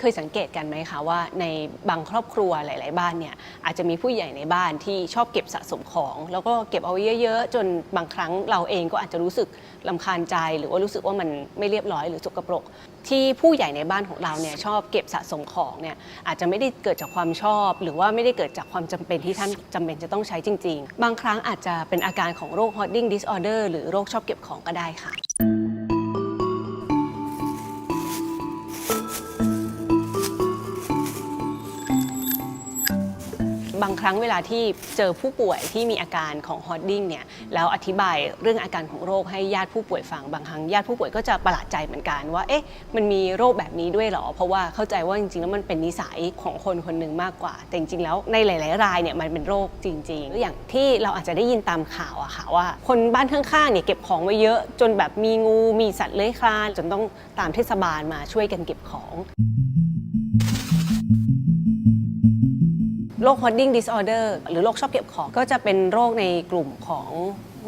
เคยสังเกตกันไหมคะว่าในบางครอบครัวหลาย ๆ บ้านเนี่ยอาจจะมีผู้ใหญ่ในบ้านที่ชอบเก็บสะสมของ แล้วก็เก็บเอาไว้เยอะ ๆ จนบางครั้งเราเองก็อาจจะรู้สึกลำคาญใจ หรือว่ารู้สึกว่ามันไม่เรียบร้อยหรือสกปรก ที่ผู้ใหญ่ในบ้านของเราเนี่ยชอบเก็บสะสมของเนี่ยอาจจะไม่ได้เกิดจากความชอบ หรือว่าไม่ได้เกิดจากความจำเป็นที่ท่านจำเป็นจะต้องใช้จริง ๆ บางครั้งอาจจะเป็นอาการของโรค hoarding disorder หรือโรคชอบเก็บของก็ได้ค่ะ บางครั้งเวลาที่เจอผู้ป่วยที่มีอาการของฮอดดิ้งเนี่ยแล้วอธิบายเรื่องอาการของโรคให้ญาติผู้ป่วยฟังบางครั้งญาติผู้ป่วยก็จะประหลาดใจเหมือนกันว่าเอ๊ะมันมีโรคแบบนี้ด้วยเหรอ เพราะว่าเข้าใจว่าจริงๆแล้วมันเป็นนิสัยของคนคนหนึ่งมากกว่า แต่จริงๆแล้วในหลาย ๆ รายเนี่ยมันเป็นโรคจริงๆอย่างที่เราอาจจะได้ยินตามข่าวอะค่ะว่า คนบ้านข้างๆเนี่ยเก็บของไว้เยอะ จนแบบมีงูมีสัตว์เลื้อยคลานจนต้องตามเทศบาลมาช่วยกันเก็บของ โรค hoarding disorder หรือโรคชอบเก็บของ ก็จะเป็นโรคในกลุ่มของ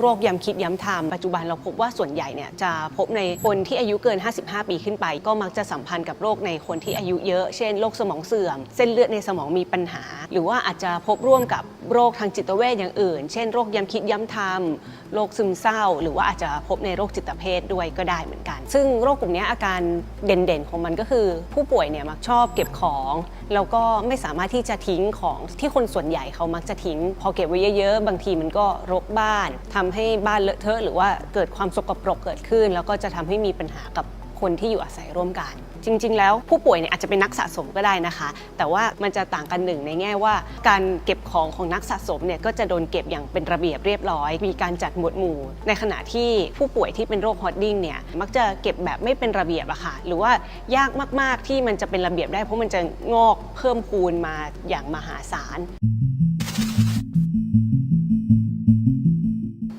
โรคย้ำคิดย้ำทำปัจจุบันเราพบว่าส่วนใหญ่เนี่ยจะพบในคนที่อายุเกิน 55 ปีขึ้นไป ก็มักจะสัมพันธ์กับโรคในคนที่อายุเยอะ เช่นโรคสมองเสื่อม เส้นเลือดในสมองมีปัญหา หรือว่าอาจจะพบร่วมกับโรคทางจิตเวชอย่างอื่น เช่นโรคย้ำคิดย้ำทำโรคซึมเศร้า หรือว่าอาจจะพบในโรคจิตเภทด้วยก็ได้เหมือนกัน ซึ่งโรคกลุ่มนี้อาการเด่นๆของมันก็คือ ผู้ป่วยเนี่ยมักชอบเก็บของ แล้วก็ไม่สามารถที่จะทิ้งของที่คนส่วนใหญ่เขามักจะทิ้ง พอเก็บไว้เยอะๆ บางทีมันก็รกบ้านทำให้บ้านเลอะเทอะ หรือว่าเกิดความสกปรกเกิดขึ้น แล้วก็จะทำให้มีปัญหากับ คนที่อยู่อาศัยร่วมกัน จริง ๆ แล้วผู้ป่วยเนี่ยอาจจะเป็นนักสะสมก็ได้นะคะ แต่ว่ามันจะต่างกันหนึ่งในแง่ว่า การเก็บของของนักสะสมเนี่ยก็จะโดนเก็บอย่างเป็นระเบียบเรียบร้อย มีการจัดหมวดหมู่ ในขณะที่ผู้ป่วยที่เป็นโรคฮอดดิ้งเนี่ยมักจะเก็บแบบไม่เป็นระเบียบอะค่ะหรือว่ายากมาก ๆที่มันจะเป็นระเบียบได้เพราะมันจะงอกเพิ่มพูนมาอย่างมหาศาล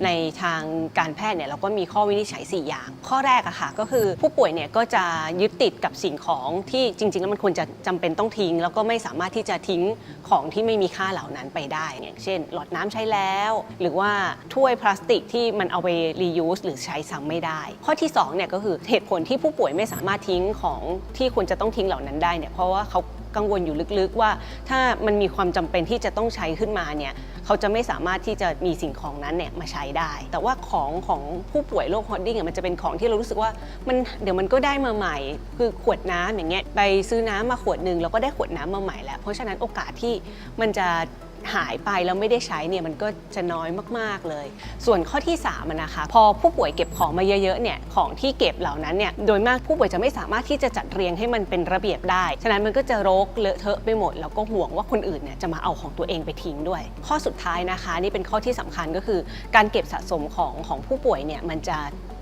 ในทางการแพทย์เนี่ยเราก็มีข้อวินิจฉัย 4 อย่าง ข้อแรกอะค่ะก็คือผู้ป่วยเนี่ยก็จะยึดติดกับสิ่งของที่จริง ๆ แล้วมันควรจะจำเป็นต้องทิ้ง แล้วก็ไม่สามารถที่จะทิ้งของที่ไม่มีค่าเหล่านั้นไปได้ อย่างเช่น หลอดน้ำใช้แล้ว หรือว่าถ้วยพลาสติกที่มันเอาไป reuse หรือใช้ซ้ำไม่ได้ ข้อที่2เนี่ยก็คือเหตุผลที่ผู้ป่วยไม่สามารถทิ้งของที่ควรจะต้องทิ้งเหล่านั้นได้เนี่ยเพราะว่าเขา กังวลอยู่ลึกๆว่า ถ้ามันมีความจำเป็นที่จะต้องใช้ขึ้นมาเนี่ยเขาจะไม่สามารถที่จะมีสิ่งของนั้นเนี่ยมาใช้ได้ แต่ว่าของของผู้ป่วยโรคฮอดดิ้งอะมันจะเป็นของที่เรารู้สึกว่ามันเดี๋ยวมันก็ได้มาใหม่ คือขวดน้ำอย่างเงี้ยไปซื้อน้ำมาขวดหนึ่งแล้วก็ได้ขวดน้ำมาใหม่แล้วเพราะฉะนั้นโอกาสที่มันจะ หายไปแล้วไม่ได้ใช้เนี่ยมันก็จะน้อยมากๆเลย ส่วนข้อที่3นะคะพอผู้ป่วยเก็บของมาเยอะๆเนี่ยของที่เก็บเหล่านั้นเนี่ยโดยมากผู้ป่วยจะไม่สามารถที่จะจัดเรียงให้มันเป็นระเบียบได้ ฉะนั้นมันก็จะรกเลอะเทอะไปหมด แล้วก็ห่วงว่าคนอื่นเนี่ยจะมาเอาของตัวเองไปทิ้งด้วย ข้อสุดท้ายนะคะ นี่เป็นข้อที่สำคัญก็คือ การเก็บสะสมของของผู้ป่วยเนี่ยมันจะ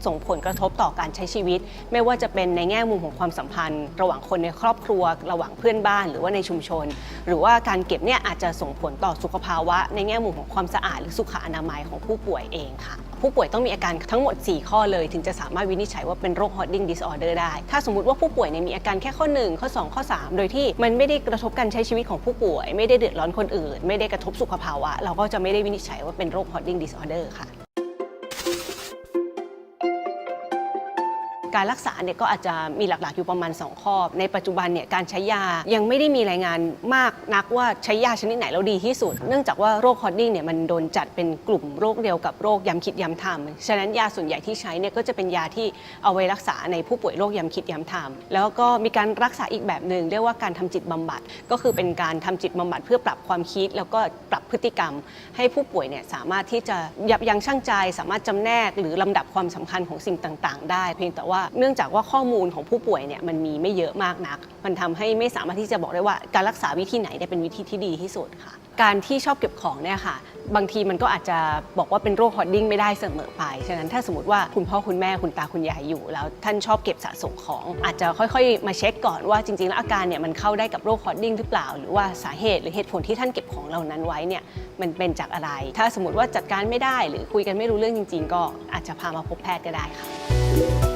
ส่งผลกระทบต่อการใช้ชีวิต ไม่ว่าจะเป็นในแง่มุมของความสัมพันธ์ ระหว่างคนในครอบครัว ระหว่างเพื่อนบ้าน หรือว่าในชุมชน หรือว่าการเก็บเนี่ยอาจจะส่งผลต่อสุขภาวะ ในแง่มุมของความสะอาดหรือสุขอนามัยของผู้ป่วยเองค่ะผู้ป่วยต้องมีอาการทั้งหมด 4 ข้อเลย ถึงจะสามารถวินิจฉัยว่าเป็นโรค hoarding disorder ได้ ถ้าสมมติว่าผู้ป่วยเนี่ยมีอาการแค่ข้อ 1 ข้อ 2 ข้อ 3 โดยที่มันไม่ได้กระทบการใช้ชีวิตของผู้ป่วย ไม่ได้เดือดร้อนคนอื่น ไม่ได้กระทบสุขภาวะ เราก็จะไม่ได้วินิจฉัยว่าเป็นโรค hoarding disorder ค่ะ การรักษาเนี่ยก็อาจจะมีหลักๆอยู่ประมาณ 2 ข้อ ในปัจจุบันเนี่ยการใช้ยายังไม่ได้มีรายงานมากนักว่าใช้ยาชนิดไหนแล้วดีที่สุด เนื่องจากว่าโรคฮอดดิ้งเนี่ยมันโดนจัดเป็นกลุ่มโรคเดียวกับโรคย้ำคิดย้ำทำฉะนั้นยาส่วนใหญ่ที่ใช้เนี่ยก็จะเป็นยาที่เอาไว้รักษาในผู้ป่วยโรคย้ำคิดย้ำทำแล้วก็มีการรักษาอีกแบบหนึ่งเรียกว่าการทำจิตบำบัด ก็คือเป็นการทำจิตบำบัดเพื่อปรับความคิด แล้วก็ปรับพฤติกรรม ให้ผู้ป่วยเนี่ยสามารถที่จะยับยั้งชั่งใจ สามารถจำแนกหรือลำดับความสำคัญของสิ่งต่าง ๆ ได้ เพียงแต่ว่าเนื่องจากว่าข้อมูลของผู้ป่วยเนี่ยมันมีไม่เยอะมากนัก มันทำให้ไม่สามารถที่จะบอกได้ว่าการรักษาวิธีไหนเนี่ยเป็นวิธีที่ดีที่สุดค่ะ การที่ชอบเก็บของเนี่ยค่ะ บางทีมันก็อาจจะบอกว่าเป็นโรคฮอดดิ้งไม่ได้เสมอไป ฉะนั้นถ้าสมมติว่าคุณพ่อคุณแม่คุณตาคุณยายอยู่ แล้วท่านชอบเก็บสะสมของ อาจจะค่อยๆ มาเช็คก่อนว่าจริงๆแล้วอาการเนี่ยมันเข้าได้กับโรคฮอดดิ้งหรือเปล่า หรือว่าสาเหตุหรือเหตุผลที่ท่านเก็บของเหล่านั้นไว้เนี่ยมันเป็นจากอะไร ถ้าสมมติว่าจัดการไม่ได้ หรือคุยกันไม่รู้เรื่องจริง ๆ ก็อาจจะพามาพบแพทย์ก็ได้ค่ะ